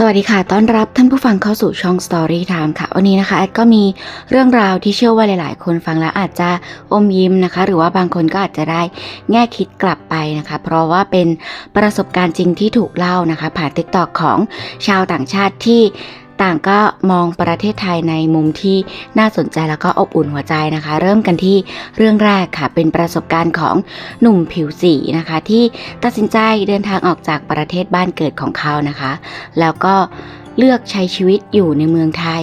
สวัสดีค่ะ ต้อนรับท่านผู้ฟังเข้าสู่ช่อง Story Time ค่ะ วันนี้นะคะแอดก็มีเรื่องราวที่เชื่อว่าหลาย ๆ คนฟังแล้วอาจจะอมยิ้มนะคะ หรือว่าบางคนก็อาจจะได้แง่คิดกลับไปนะคะ เพราะว่าเป็นประสบการณ์จริงที่ถูกเล่านะคะ ผ่านติ๊กตอกของชาวต่างชาติที่ ต่างก็มองประเทศไทยในมุมที่น่าสนใจแล้วก็อบอุ่นหัวใจนะคะ เริ่มกันที่เรื่องแรกค่ะ เป็นประสบการณ์ของหนุ่มผิวสีนะคะ ที่ตัดสินใจเดินทางออกจากประเทศบ้านเกิดของเขานะคะ แล้วก็ เลือกใช้ชีวิตอยู่ในเมืองไทย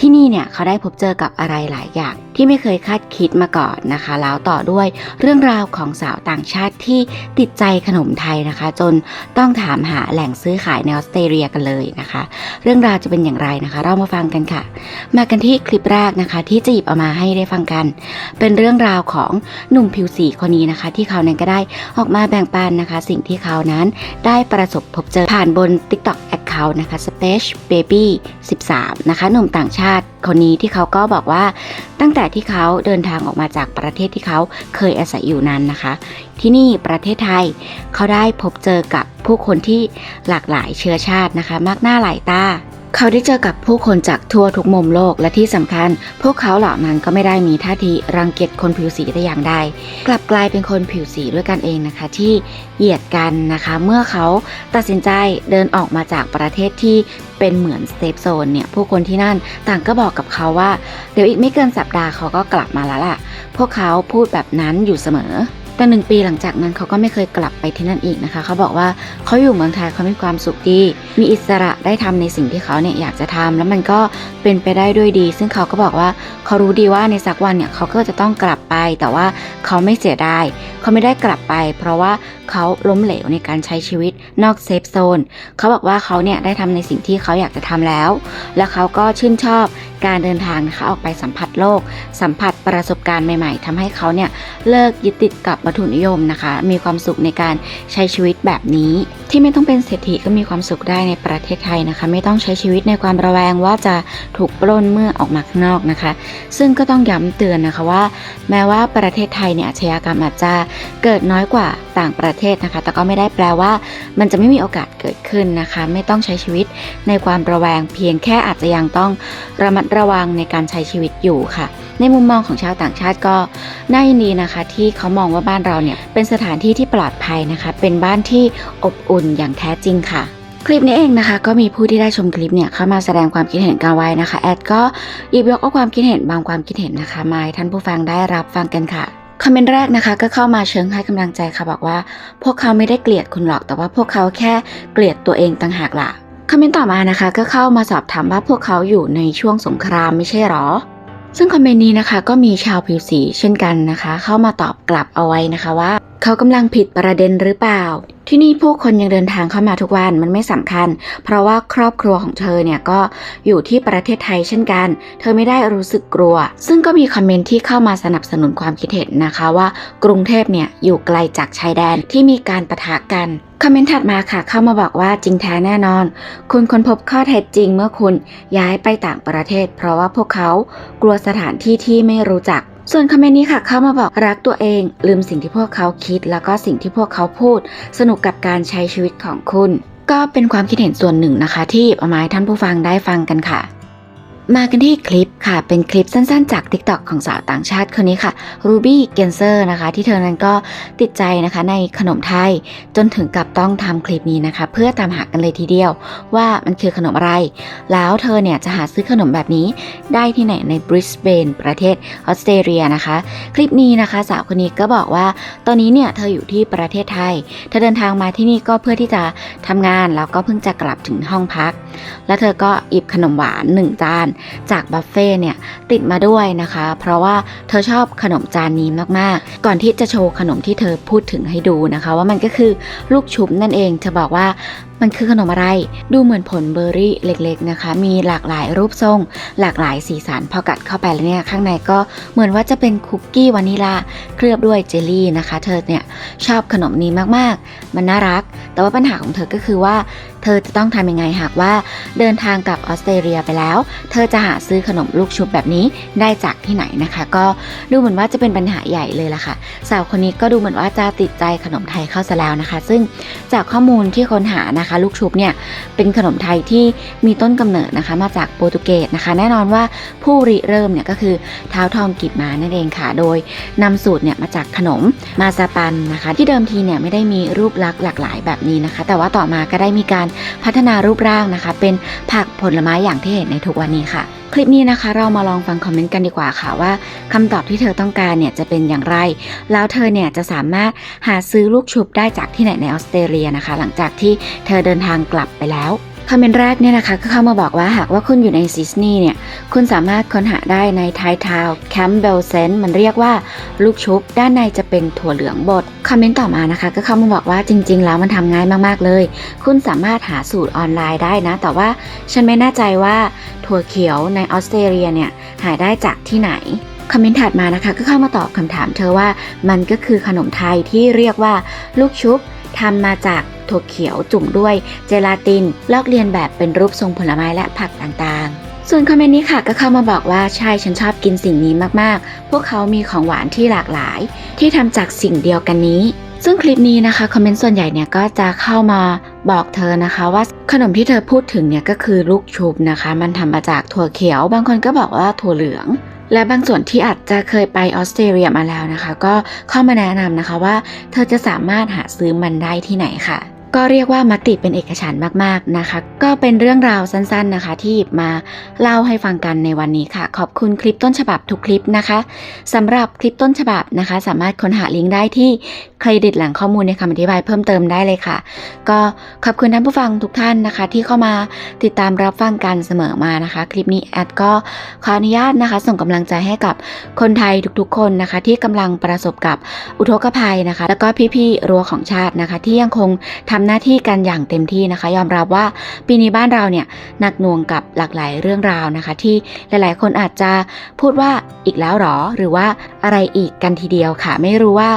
ที่นี่เนี่ยเขาได้พบเจอกับอะไรหลายอย่าง ที่ไม่เคยคาดคิดมาก่อนนะคะ แล้วต่อด้วยเรื่องราวของสาวต่างชาติที่ติดใจขนมไทยนะคะ จนต้องถามหาแหล่งซื้อขายในออสเตรเลียกันเลยนะคะ เรื่องราวจะเป็นอย่างไรนะคะ เรามาฟังกันค่ะ มากันที่คลิปแรกนะคะ ที่จะหยิบเอามาให้ได้ฟังกัน เป็นเรื่องราวของหนุ่มผิวสีคนนี้นะคะ ที่เขานั้นก็ได้ออกมาแบ่งปันนะคะ สิ่งที่เขานั้นได้ประสบพบเจอผ่านบน TikTok เขานะคะ Space Baby 13 นะคะ หนุ่มต่างชาติคนนี้ที่เขาก็บอกว่าตั้งแต่ที่เขาเดินทางออกมาจากประเทศที่เขาเคยอาศัยอยู่นั้นนะคะ ที่นี่ประเทศไทยเขาได้พบเจอกับผู้คนที่หลากหลายเชื้อชาตินะคะ มากหน้าหลายตา เขาได้เจอกับผู้คนจากทั่วทุกมุมโลกและที่สำคัญ พวกเขาเหล่านั้นก็ไม่ได้มีท่าทีรังเกียจคนผิวสีแต่อย่างใดกลับกลายเป็นคนผิวสีด้วยกันเองนะคะ ที่เหยียดกันนะคะ เมื่อเขาตัดสินใจเดินออกมาจากประเทศที่เป็นเหมือนเซฟโซนเนี่ยผู้คนที่นั่นต่างก็บอกกับเขาว่า เดี๋ยวอีกไม่เกินสัปดาห์เขาก็กลับมาแล้วล่ะ พวกเขาพูดแบบนั้นอยู่เสมอ แต่หนึ่งปีหลังจากนั้นเขาก็ไม่เคยกลับไปที่นั่นอีกนะคะ เขาบอกว่าเขาอยู่เมืองไทยเขามีความสุขดี มีอิสระได้ทำในสิ่งที่เขาเนี่ยอยากจะทำแล้วมันก็เป็นไปได้ด้วยดี ซึ่งเขาก็บอกว่าเขารู้ดีว่าในสักวันเนี่ยเขาก็จะต้องกลับไป แต่ว่าเขาไม่เสียดายเขาไม่ได้กลับไป เพราะว่าเขาล้มเหลวในการใช้ชีวิต นอกเซฟโซนเขาบอกว่าเขาเนี่ยได้ทำในสิ่งที่เขาอยากจะทำแล้ว แล้วเขาก็ชื่นชอบการเดินทางนะคะออกไปสัมผัสโลก สัมผัสประสบการณ์ใหม่ ๆทำให้เขาเนี่ยเลิกยึดติดกับวัตถุนิยมนะคะ มีความสุขในการใช้ชีวิตแบบนี้ ที่ไม่ต้องเป็นเศรษฐีก็มีความสุขได้ในประเทศไทยนะคะ ไม่ต้องใช้ชีวิตในความระแวงว่าจะถูกปล้นเมื่อออกมาข้างนอกนะคะ ซึ่งก็ต้องย้ำเตือนนะคะว่า แม้ว่าประเทศไทยเนี่ยอาชญากรรมอาจจะเกิดน้อยกว่าต่างประเทศนะคะ แต่ก็ไม่ได้แปลว่ามันจะไม่มีโอกาสเกิดขึ้นนะคะ ไม่ต้องใช้ชีวิตในความระแวง เพียงแค่อาจจะยังต้องระมัดระวังในการใช้ชีวิตอยู่ค่ะ ในมุมมองของชาวต่างชาติก็น่ายินดีนะคะ ที่เขามองว่าบ้านเราเนี่ยเป็นสถานที่ที่ปลอดภัยนะคะ เป็นบ้านที่อบอุ่นอย่างแท้จริงค่ะคลิปนี้เองนะคะก็มีผู้ที่ได้ชมคลิปเนี่ยเข้ามาแสดงความคิดเห็นกันไว้นะคะ แอดก็หยิบยกเอาความคิดเห็นบางความคิดเห็นนะคะมาให้ท่านผู้ฟังได้รับฟังกันค่ะ คอมเมนต์แรกนะคะก็เข้ามาเชิงให้กำลังใจค่ะบอกว่า พวกเขาไม่ได้เกลียดคุณหรอกแต่ว่าพวกเขาแค่เกลียดตัวเองต่างหากล่ะคอมเมนต์ต่อมานะคะ ก็เข้ามาสอบถามว่าพวกเขาอยู่ในช่วงสงครามไม่ใช่หรอ ซึ่งคอมเมนต์นี้นะคะ ก็มีชาวผิวสีเช่นกันนะคะ เข้ามาตอบกลับเอาไว้นะคะว่า เขากำลังผิดประเด็นหรือเปล่า ที่นี่ผู้คนยังเดินทางเข้ามาทุกวันมันไม่สำคัญ เพราะว่าครอบครัวของเธอเนี่ยก็อยู่ที่ประเทศไทยเช่นกัน เธอไม่ได้รู้สึกกลัว ซึ่งก็มีคอมเมนต์ที่เข้ามาสนับสนุนความคิดเห็นนะคะว่ากรุงเทพเนี่ยอยู่ไกลจากชายแดนที่มีการประทะกันคอมเมนต์ถัดมาค่ะเข้ามาบอกว่าจริงแท้แน่นอน คุณค้นพบข้อเท็จจริงเมื่อคุณย้ายไปต่างประเทศ เพราะว่าพวกเขากลัวสถานที่ที่ไม่รู้จัก ส่วนคอมเมนต์นี้ค่ะเข้ามาบอกรักตัวเอง ลืมสิ่งที่พวกเขาคิด แล้วก็สิ่งที่พวกเขาพูด สนุกกับการใช้ชีวิตของคุณ ก็เป็นความคิดเห็นส่วนหนึ่งนะคะ ที่เอามาให้ท่านผู้ฟังได้ฟังกันค่ะ มากันที่คลิปค่ะ เป็นคลิปสั้นๆจาก TikTok ของสาวต่างชาติคนนี้ค่ะ Ruby g e n s e r นะคะ ที่เธอนั้นก็ติดใจนะคะในขนมไทย จนถึงกับต้องทำคลิปนี้นะคะ เพื่อตามหากันเลยทีเดียว ว่ามันคือขนมอะไร แล้วเธอเนี่ยจะหาซื้อขนมแบบนี้ได้ที่ไหนในบริสเบนประเทศออสเตรเลียนะคะ คลิปนี้นะคะ สาวคนนี้ก็บอกว่า ตอนนี้เนี่ยเธออยู่ที่ประเทศไทย เธอเดินทางมาที่นี่ก็เพื่อที่จะทำงานแล้วก็เพิ่งจะกลับถึงห้องพัก แล้วเธอก็หยิบขนมหวานหนึ่งจานจากบัฟเฟ่เนี่ยติดมาด้วยนะคะ เพราะว่าเธอชอบขนมจานนี้มากๆ ก่อนที่จะโชว์ขนมที่เธอพูดถึงให้ดูนะคะ ว่ามันก็คือลูกชุบนั่นเองจะบอกว่ามันคือขนมอะไร ดูเหมือนผลเบอร์รี่เล็กๆนะคะ มีหลากหลายรูปทรง หลากหลายสีสันพอกัดเข้าไปแล้วเนี่ยข้างในก็เหมือนว่าจะเป็นคุกกี้วานิลาเคลือบด้วยเจลลี่นะคะ เธอเนี่ยชอบขนมนี้มากๆ มันน่ารัก แต่ว่าปัญหาของเธอก็คือว่า เธอจะต้องทำยังไงหากว่า เดินทางกลับออสเตรเลียไปแล้ว เธอจะหาซื้อขนมลูกชุบแบบนี้ได้จากที่ไหนนะคะ ก็ดูเหมือนว่าจะเป็นปัญหาใหญ่เลยล่ะค่ะ สาวคนนี้ก็ดูเหมือนว่าจะติดใจขนมไทยเข้าซะแล้วนะคะ ซึ่งจากข้อมูลที่ค้นหานะคะนะคะ ลูกชุบเนี่ยเป็นขนมไทยที่มีต้นกำเนิดนะคะ มาจากโปรตุเกสนะคะ แน่นอนว่าผู้ริเริ่มเนี่ยก็คือเท้าทองกิบมานั่นเองค่ะ โดยนำสูตรเนี่ยมาจากขนมมาซาปันนะคะ ที่เดิมทีเนี่ยไม่ได้มีรูปลักษณ์หลากหลายแบบนี้นะคะ แต่ว่าต่อมาก็ได้มีการพัฒนารูปร่างนะคะ เป็นผักผลไม้อย่างที่เห็นในทุกวันนี้ค่ะ ลิปนี้นะคะ เรามาลองฟังคอมเมนต์กันดีกว่าค่ะว่าคำตอบที่เธอต้องการเนี่ยจะเป็นอย่างไร แล้วเธอเนี่ยจะสามารถหาซื้อลูกชุบได้จากที่ไหนในออสเตรเลียนะคะ หลังจากที่เธอเดินทางกลับไปแล้ว คอมเมนต์แรกเนี่ยนะคะก็เข้ามาบอกว่าหากว่าคุณอยู่ในซิดนีย์เนี่ยคุณสามารถค้นหาได้ในไททาวแคมเบลเซนมันเรียกว่าลูกชุบ ด้านในจะเป็นถั่วเหลืองบดคอมเมนต์ต่อมานะคะ ก็เข้ามาบอกว่าจริง ๆ แล้วมันทำง่ายมาก ๆ เลย คุณสามารถหาสูตรออนไลน์ได้นะ แต่ว่าฉันไม่แน่ใจว่าถั่วเขียวในออสเตรเลียเนี่ยหาได้จากที่ไหนคอมเมนต์ถัดมานะคะก็เข้ามาตอบคำถามเธอว่ามันก็คือขนมไทยที่เรียกว่าลูกชุบทำมาจาก ถั่วเขียวจุ่มด้วยเจลาติน ลอกเลียนแบบเป็นรูปทรงผลไม้และผักต่างๆส่วนคอมเมนต์นี้ค่ะก็เข้ามาบอกว่าใช่ฉันชอบกินสิ่งนี้มากๆ พวกเขามีของหวานที่หลากหลาย ที่ทำจากสิ่งเดียวกันนี้ ซึ่งคลิปนี้นะคะคอมเมนต์ส่วนใหญ่เนี่ยก็จะเข้ามาบอกเธอนะคะ ว่าขนมที่เธอพูดถึงเนี่ยก็คือลูกชุบนะคะ มันทำมาจากถั่วเขียว บางคนก็บอกว่าถั่วเหลือง และบางส่วนที่อาจจะเคยไปออสเตรเลียมาแล้วนะคะ ก็เข้ามาแนะนำนะคะว่า เธอจะสามารถหาซื้อมันได้ที่ไหนค่ะ ก็เรียกว่ามติเป็นเอกฉันมากๆนะคะ ก็เป็นเรื่องราวสั้นๆนะคะ ที่หยิบมาเล่าให้ฟังกันในวันนี้ค่ะ ขอบคุณคลิปต้นฉบับทุกคลิปนะคะสำหรับคลิปต้นฉบับนะคะ สามารถค้นหาลิงก์ได้ที่เครดิตหลังข้อมูลในคำอธิบายเพิ่มเติมได้เลยค่ะ ก็ขอบคุณท่านผู้ฟังทุกท่านนะคะ ที่เข้ามาติดตามรับฟังกันเสมอมานะคะ คลิปนี้แอดก็ขออนุญาตนะคะ ส่งกำลังใจให้กับคนไทยทุกๆ คนนะคะ ที่กำลังประสบกับอุทกภัยนะคะ แล้วก็พี่ๆรั้วของชาตินะคะ ที่ยังคงททำหน้าที่กันอย่างเต็มที่นะคะ ยอมรับว่าปีนี้บ้านเราเนี่ยหนักหน่วงกับหลากหลายเรื่องราวนะคะ ที่หลายๆ คนอาจจะพูดว่าอีกแล้วหรอ หรือว่า อะไรอีกกันทีเดียวค่ะ ไม่รู้ว่า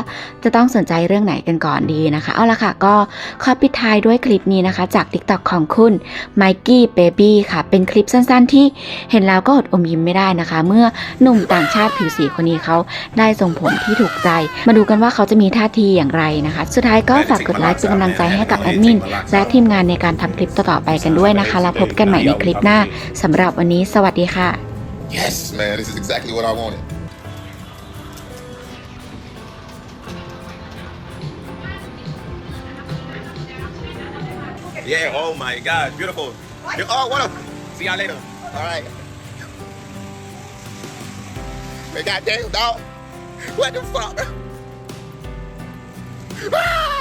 จะต้องสนใจเรื่องไหนกันก่อนดีนะคะ เอาละค่ะ ก็ขอปิดท้ายด้วยคลิปนี้นะคะ จาก TikTok ของคุณ m i k e y Baby ค่ะ เป็นคลิปสั้นๆ ที่เห็นแล้วก็อดอมยิ้มไม่ได้นะคะ เมื่อหนุ่มต่างชาติผิวสีคนนี้เขาได้ส่งผลที่ถูกใจ มาดูกันว่าเขาจะมีท่าทีอย่างไรนะคะ สุดท้ายก็ฝากกดไลค์เป็นกำลังใจให้กับแอดมินและทีมงานในการทำคลิปต่อๆไปกันด้วยนะคะ แล้วพบกันใหม่ในคลิปหน้าสำหรับวันนี้สวัสดีค่ะ Yes, man, this is exactly what I wanted. Yeah, oh my god, beautiful. Oh, what up? See y'all later. All right. Man, goddamn, dog. What the fuck? Ah!